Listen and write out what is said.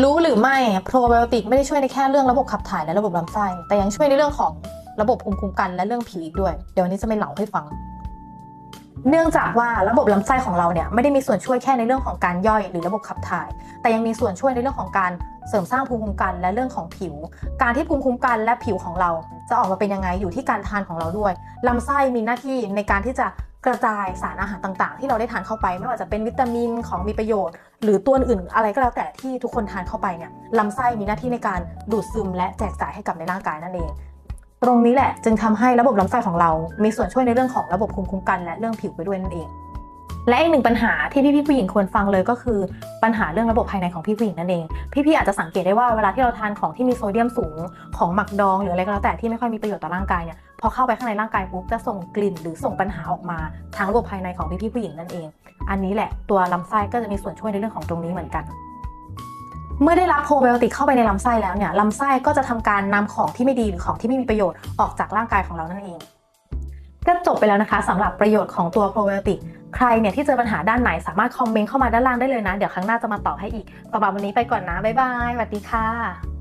รู้หรือไม่โปรไบโอติกไม่ได้ช่วยในแค่เรื่องระบบขับถ่ายและระบบลำไส้ แต่ยังช่วยในเรื่องของระบบภูมิคุ้มกันและเรื่องผิวอีกด้วย เดี๋ยววันนี้จะไปเล่าให้ฟัง เนื่องจากว่าระบบลำไส้ของเราเนี่ยไม่ได้มีส่วนช่วยแค่ในเรื่องของการย่อยหรือระบบขับถ่าย แต่ยังมีส่วนช่วยในเรื่องของการเสริมสร้างภูมิคุ้มกันและเรื่องของผิว การที่ภูมิคุ้มกันและผิวของเรา จะออกมาเป็นยังไงอยู่ที่การทานของเราด้วยลำไส้มีหน้าที่ในการที่จะ กระจายสารอาหารต่างๆ ที่เราได้ทานเข้าไป ไม่ว่าจะเป็นวิตามินของมีประโยชน์ หรือตัวอื่นอะไรก็แล้วแต่ที่ทุกคนทานเข้าไปเนี่ยลำไส้มีหน้าที่ในการดูดซึมและแจกจ่ายให้กับในร่างกายนั่นเองตรงนี้แหละจึงทำให้ระบบลำไส้ของเรา มีส่วนช่วยในเรื่องของระบบภูมิคุ้มกันและเรื่องผิวไปด้วยนั่นเอง และอีกหนึ่งปัญหาที่พี่ๆผู้หญิงควรฟังเลยก็คือปัญหาเรื่องระบบภายในของพี่ผู้หญิงนั่นเอง พี่ๆอาจจะสังเกตได้ว่าเวลาที่เราทานของที่มีโซเดียมสูงของหมักดองหรืออะไรก็แล้วแต่ที่ไม่ค่อยมีประโยชน์ต่อร่างกายเนี่ยพอเข้าไปข้างในร่างกายปุ๊บจะส่งกลิ่นหรือส่งปัญหาออกมาทางระบบภายในของพี่ๆผู้หญิงนั่นเอง อันนี้แหละตัวลำไส้ก็จะมีส่วนช่วยในเรื่องของตรงนี้เหมือนกันเมื่อได้รับโปรไบโอติกเข้าไปในลำไส้แล้วเนี่ยลำไส้ก็จะทำการนำของที่ไม่ดีหรือของที่ไม่มีประโยชน์ออกจากร่างกายของเรานั่นเอง ก็จบไปแล้วนะคะสำหรับประโยชน์ของตัวโปรไบโอติกใครเนี่ยที่เจอปัญหาด้านไหนสามารถคอมเมนต์เข้ามาด้านล่างได้เลยนะ เดี๋ยวครั้งหน้าจะมาตอบให้อีกสำหรับวันนี้ไปก่อนนะ บ๊ายบายสวัสดีค่ะ